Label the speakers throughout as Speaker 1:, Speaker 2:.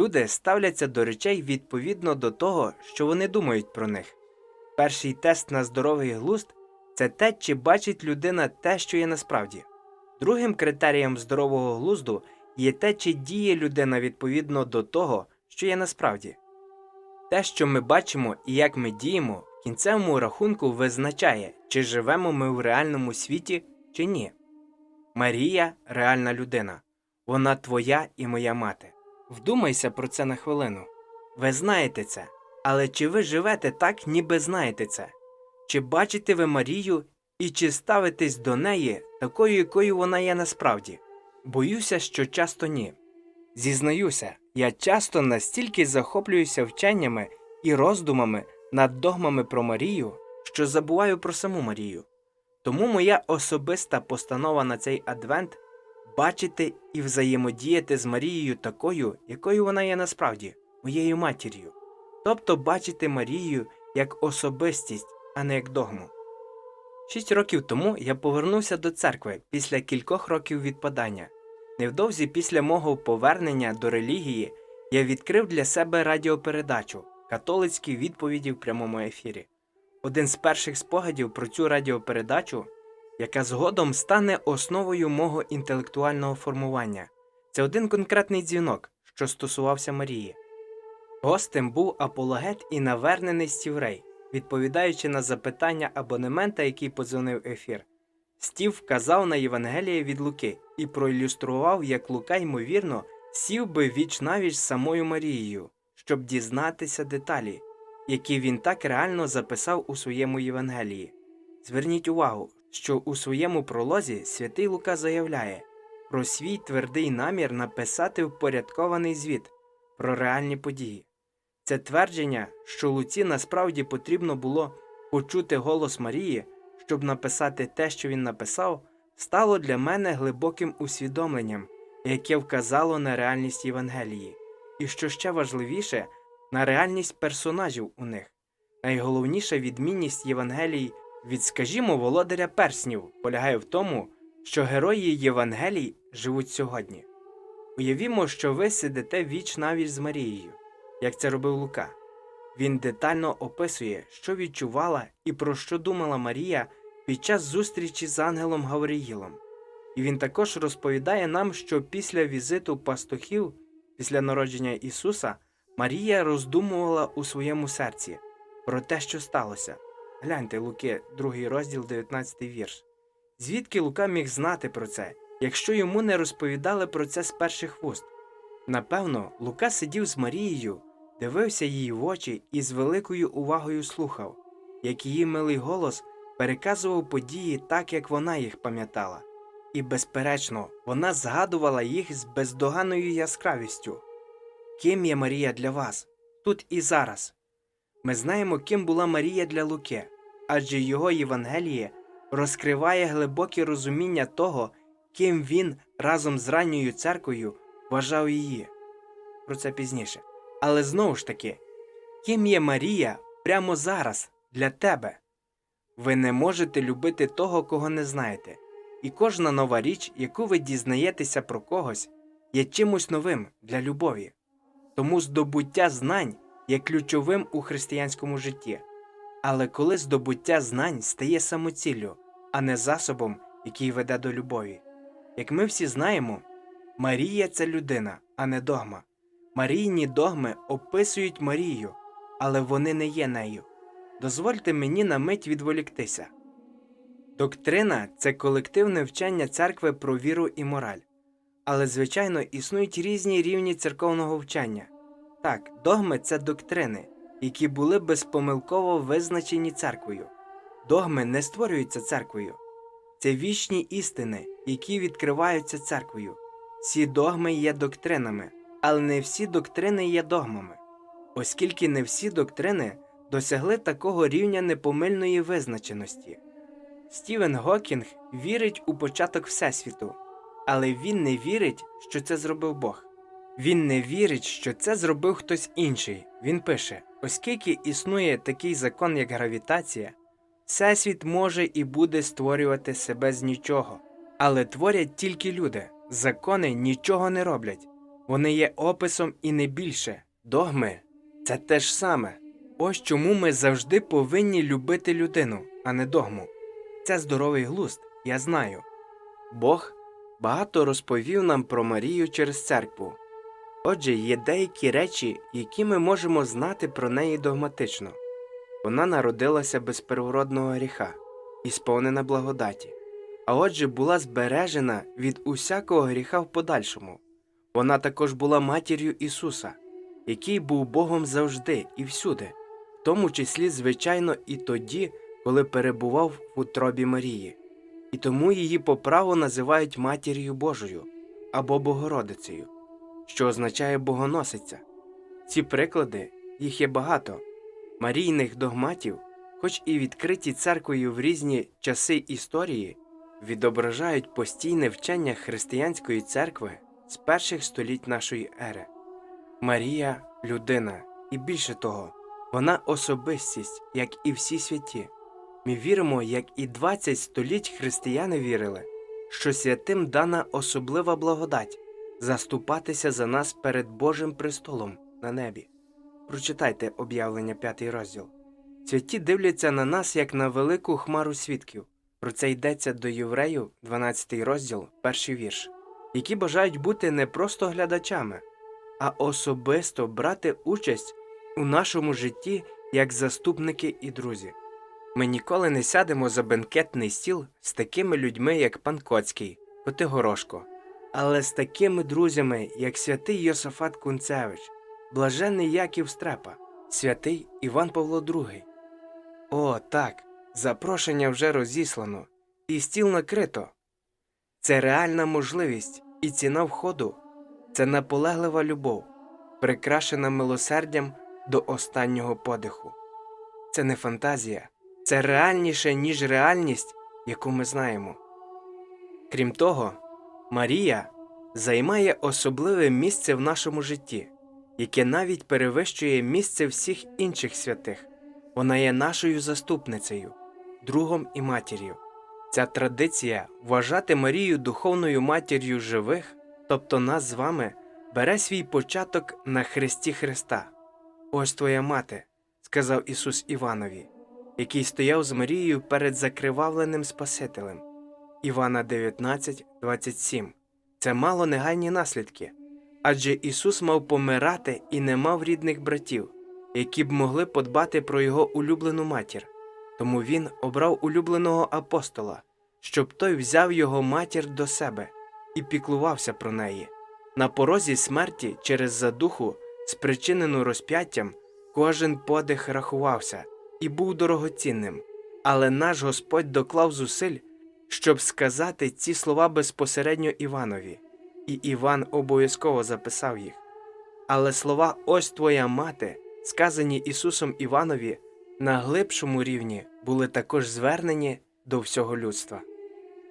Speaker 1: Люди ставляться до речей відповідно до того, що вони думають про них. Перший тест на здоровий глузд це те, чи бачить людина те, що є насправді. Другим критерієм здорового глузду є те, чи діє людина відповідно до того, що є насправді. Те, що ми бачимо і як ми діємо, в кінцевому рахунку визначає, чи живемо ми в реальному світі, чи ні. Марія реальна людина. Вона твоя і моя мати. Вдумайся про це на хвилину. Ви знаєте це, але чи ви живете так, ніби знаєте це? Чи бачите ви Марію і чи ставитесь до неї такою, якою вона є насправді? Боюся, що часто ні. Зізнаюся, я часто настільки захоплююся вченнями і роздумами над догмами про Марію, що забуваю про саму Марію. Тому моя особиста постанова на цей адвент бачити і взаємодіяти з Марією такою, якою вона є насправді, моєю матір'ю, тобто бачити Марію як особистість, а не як догму. Шість років тому я повернувся до церкви після кількох років відпадання. Невдовзі після мого повернення до релігії я відкрив для себе радіопередачу Католицькі відповіді в прямому ефірі. Один з перших спогадів про цю радіопередачу, яка згодом стане основою мого інтелектуального формування. Це один конкретний дзвінок, що стосувався Марії. Гостем був апологет і навернений Стіврей, відповідаючи на запитання абонемента, який подзвонив ефір. Стів вказав на Євангеліє від Луки і проілюстрував, як Лука, ймовірно, сів би віч навіч з самою Марією, щоб дізнатися деталі, які він так реально записав у своєму Євангелії. Зверніть увагу, що у своєму пролозі святий Лука заявляє про свій твердий намір написати впорядкований звіт про реальні події. Це твердження, що Луці насправді потрібно було почути голос Марії, щоб написати те, що він написав, стало для мене глибоким усвідомленням, яке вказало на реальність Євангелії, і що ще важливіше, на реальність персонажів у них. Найголовніша відмінність Євангелій від, скажімо, володаря перснів полягає в тому, що герої Євангелій живуть сьогодні. Уявімо, що ви сидите віч навіч з Марією, як це робив Лука. Він детально описує, що відчувала і про що думала Марія під час зустрічі з ангелом Гавриїлом. І він також розповідає нам, що після візиту пастухів, після народження Ісуса, Марія роздумувала у своєму серці про те, що сталося. Гляньте Луки, 2 розділ, 19 вірш. Звідки Лука міг знати про це, якщо йому не розповідали про це з перших вуст? Напевно, Лука сидів з Марією, дивився їй в очі і з великою увагою слухав, як її милий голос переказував події так, як вона їх пам'ятала. І, безперечно, вона згадувала їх з бездоганною яскравістю. Ким є Марія для вас, тут і зараз. Ми знаємо, ким була Марія для Луки, адже його Євангеліє розкриває глибоке розуміння того, ким він разом з ранньою церквою вважав її. Про це пізніше. Але знову ж таки, ким є Марія прямо зараз для тебе? Ви не можете любити того, кого не знаєте, і кожна нова річ, яку ви дізнаєтеся про когось, є чимось новим для любові. Тому здобуття знань є ключовим у християнському житті. Але коли здобуття знань стає самоціллю, а не засобом, який веде до любові. Як ми всі знаємо, Марія це людина, а не догма. Марійні догми описують Марію, але вони не є нею. Дозвольте мені на мить відволіктися. Доктрина це колективне вчення церкви про віру і мораль. Але, звичайно, існують різні рівні церковного вчення. Так, догми це доктрини, які були безпомилково визначені церквою. Догми не створюються церквою. Це вічні істини, які відкриваються церквою. Ці догми є доктринами, але не всі доктрини є догмами, оскільки не всі доктрини досягли такого рівня непомильної визначеності. Стівен Гокінг вірить у початок Всесвіту, але він не вірить, що це зробив Бог. Він не вірить, що це зробив хтось інший. Він пише: оскільки існує такий закон, як гравітація, всесвіт може і буде створювати себе з нічого, але творять тільки люди. Закони нічого не роблять, Вони є описом і не більше. Догми це те ж саме. Ось чому ми завжди повинні любити людину, а не догму. Це здоровий глузд, я знаю. Бог багато розповів нам про Марію через церкву. Отже, є деякі речі, які ми можемо знати про неї догматично. Вона народилася без первородного гріха і сповнена благодаті, а отже, була збережена від усякого гріха в подальшому. Вона також була матір'ю Ісуса, який був Богом завжди і всюди, в тому числі, звичайно, і тоді, коли перебував в утробі Марії, і тому її по праву називають Матір'ю Божою або Богородицею, що означає Богоносиця. Ці приклади їх є багато. Марійних догматів, хоч і відкриті церквою в різні часи історії, відображають постійне вчення християнської церкви з перших століть нашої ери. Марія людина, і більше того, вона особистість, як і всі святі. Ми віримо, як і 20 століть християни вірили, що святим дана особлива благодать заступатися за нас перед Божим престолом на небі. Прочитайте об'явлення 5 розділ. Святі дивляться на нас як на велику хмару свідків. Про це йдеться до євреїв, 12 розділ, перший вірш, які бажають бути не просто глядачами, а особисто брати участь у нашому житті як заступники і друзі. Ми ніколи не сядемо за бенкетний стіл з такими людьми, як пан Коцький, Котигорошко, але з такими друзями, як святий Йосафат Кунцевич, блаженний Яків Стрепа, святий Іван Павло II. О, так, запрошення вже розіслано, і стіл накрито. Це реальна можливість і ціна входу це наполеглива любов, прикрашена милосердям до останнього подиху. Це не фантазія, це реальніше, ніж реальність, яку ми знаємо. Крім того, Марія займає особливе місце в нашому житті, яке навіть перевищує місце всіх інших святих. Вона є нашою заступницею, другом і матір'ю. Ця традиція вважати Марію духовною матір'ю живих, тобто нас з вами, бере свій початок на хресті Христа. Ось твоя мати, сказав Ісус Іванові, який стояв з Марією перед закривавленим Спасителем. Івана 19, 27. Це мало негайні наслідки. Адже Ісус мав помирати і не мав рідних братів, які б могли подбати про його улюблену матір. Тому він обрав улюбленого апостола, щоб той взяв його матір до себе і піклувався про неї. На порозі смерті через задуху, спричинену розп'яттям, кожен подих рахувався і був дорогоцінним. Але наш Господь доклав зусиль, щоб сказати ці слова безпосередньо Іванові, і Іван обов'язково записав їх. Але слова Ось твоя мати, сказані Ісусом Іванові, на глибшому рівні були також звернені до всього людства.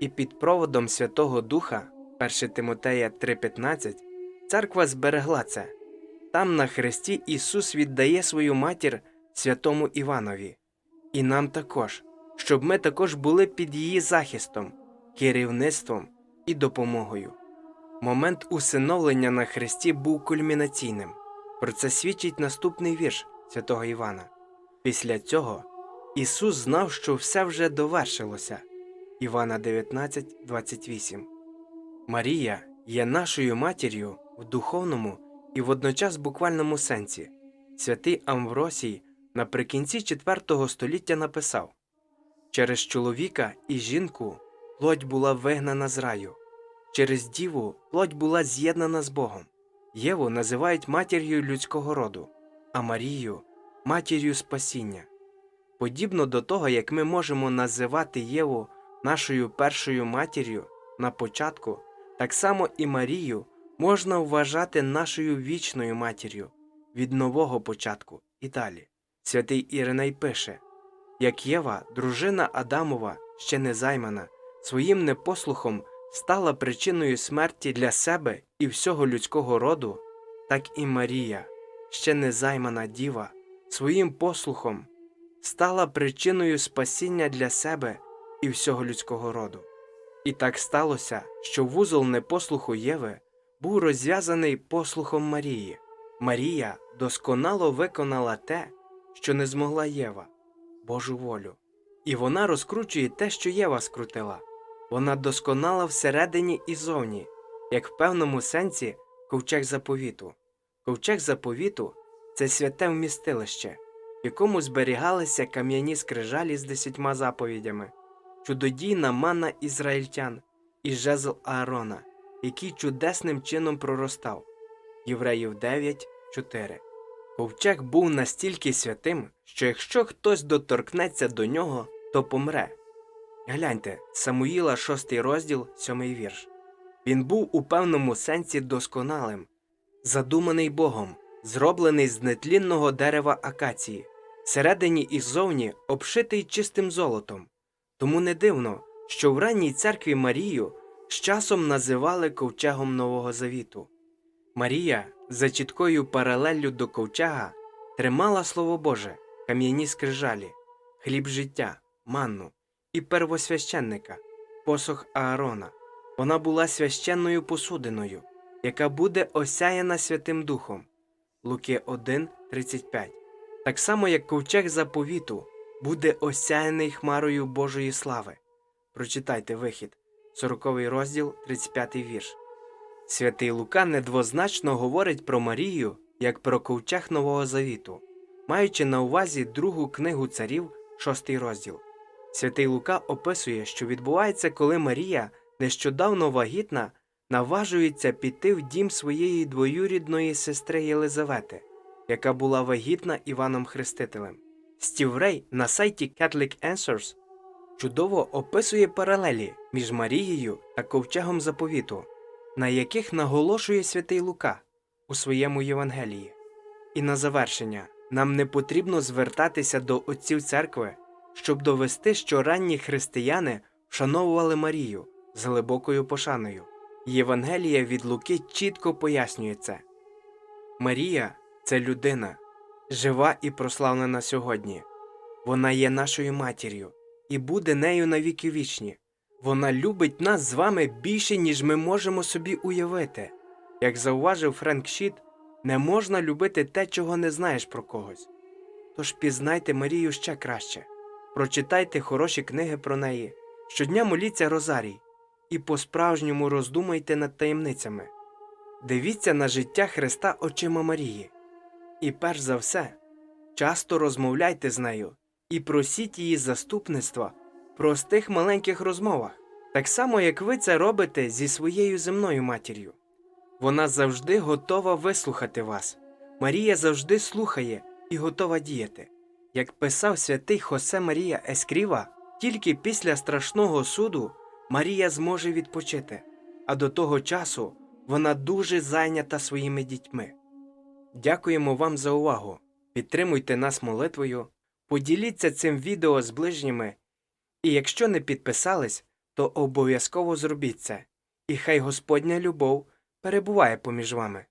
Speaker 1: І під проводом Святого Духа, 1 Тимотея 3:15, церква зберегла це. Там на хресті Ісус віддає свою матір святому Іванові, і нам також, щоб ми також були під її захистом, керівництвом і допомогою. Момент усиновлення на хресті був кульмінаційним. Про це свідчить наступний вірш святого Івана. Після цього Ісус знав, що все вже довершилося. Івана 19, 28. Марія є нашою матір'ю в духовному і водночас буквальному сенсі. Святий Амвросій наприкінці IV століття написав Через чоловіка і жінку плоть була вигнана з раю, через діву плоть була з'єднана з Богом. Єву називають матір'ю людського роду, а Марію матір'ю спасіння. Подібно до того, як ми можемо називати Єву нашою першою матір'ю на початку, так само і Марію можна вважати нашою вічною матір'ю від нового початку і далі. Святий Іриней пише як Єва, дружина Адамова, ще не займана, своїм непослухом стала причиною смерті для себе і всього людського роду, так і Марія, ще не займана діва, своїм послухом стала причиною спасіння для себе і всього людського роду. І так сталося, що вузол непослуху Єви був розв'язаний послухом Марії. Марія досконало виконала те, що не змогла Єва, Божу волю. І вона розкручує те, що Єва скрутила. Вона досконала всередині і зовні, як в певному сенсі ковчег заповіту. Ковчег заповіту це святе вмістилище, в якому зберігалися кам'яні скрижалі з десятьма заповідями, чудодійна манна ізраїльтян і жезл Аарона, який чудесним чином проростав. Євреїв 9, 4. Ковчег був настільки святим, що якщо хтось доторкнеться до нього, то помре. Гляньте, Самуїла, 6 розділ, 7 вірш. Він був у певному сенсі досконалим, задуманий Богом, зроблений з нетлінного дерева акації, всередині і ззовні обшитий чистим золотом. Тому не дивно, що в ранній церкві Марію з часом називали ковчегом Нового Завіту. Марія, за чіткою паралеллю до ковчега, тримала Слово Боже, кам'яні скрижалі, хліб життя, манну і первосвященника, посох Аарона. Вона була священною посудиною, яка буде осяяна Святим Духом. Луки 1.35 Так само, як ковчег заповіту буде осяяний хмарою Божої слави. Прочитайте вихід, 40 розділ, 35 вірш. Святий Лука недвозначно говорить про Марію як про ковчег Нового Завіту, маючи на увазі другу книгу царів, 6 розділ. Святий Лука описує, що відбувається, коли Марія, нещодавно вагітна, наважується піти в дім своєї двоюрідної сестри Єлизавети, яка була вагітна Іваном Хрестителем. Стів Рей на сайті Catholic Answers чудово описує паралелі між Марією та ковчегом заповіту, на яких наголошує святий Лука у своєму Євангелії. І на завершення нам не потрібно звертатися до отців церкви, щоб довести, що ранні християни вшановували Марію з глибокою пошаною. Євангелія від Луки чітко пояснює це. Марія це людина, жива і прославлена сьогодні. Вона є нашою матір'ю і буде нею на віки вічні. Вона любить нас з вами більше, ніж ми можемо собі уявити. Як зауважив Френк Щіт, не можна любити те, чого не знаєш про когось. Тож пізнайте Марію ще краще, прочитайте хороші книги про неї, щодня моліться Розарій і по-справжньому роздумайте над таємницями. Дивіться на життя Христа очима Марії. І перш за все, часто розмовляйте з нею і просіть її заступництва простих маленьких розмовах, так само як ви це робите зі своєю земною матір'ю. Вона завжди готова вислухати вас. Марія завжди слухає і готова діяти. Як писав святий Хосе Марія Ескріва, тільки після страшного суду Марія зможе відпочити, а до того часу вона дуже зайнята своїми дітьми. Дякуємо вам за увагу. Підтримуйте нас молитвою, поділіться цим відео з ближніми, і якщо не підписались, то обов'язково зробіть це, і хай Господня любов перебуває поміж вами.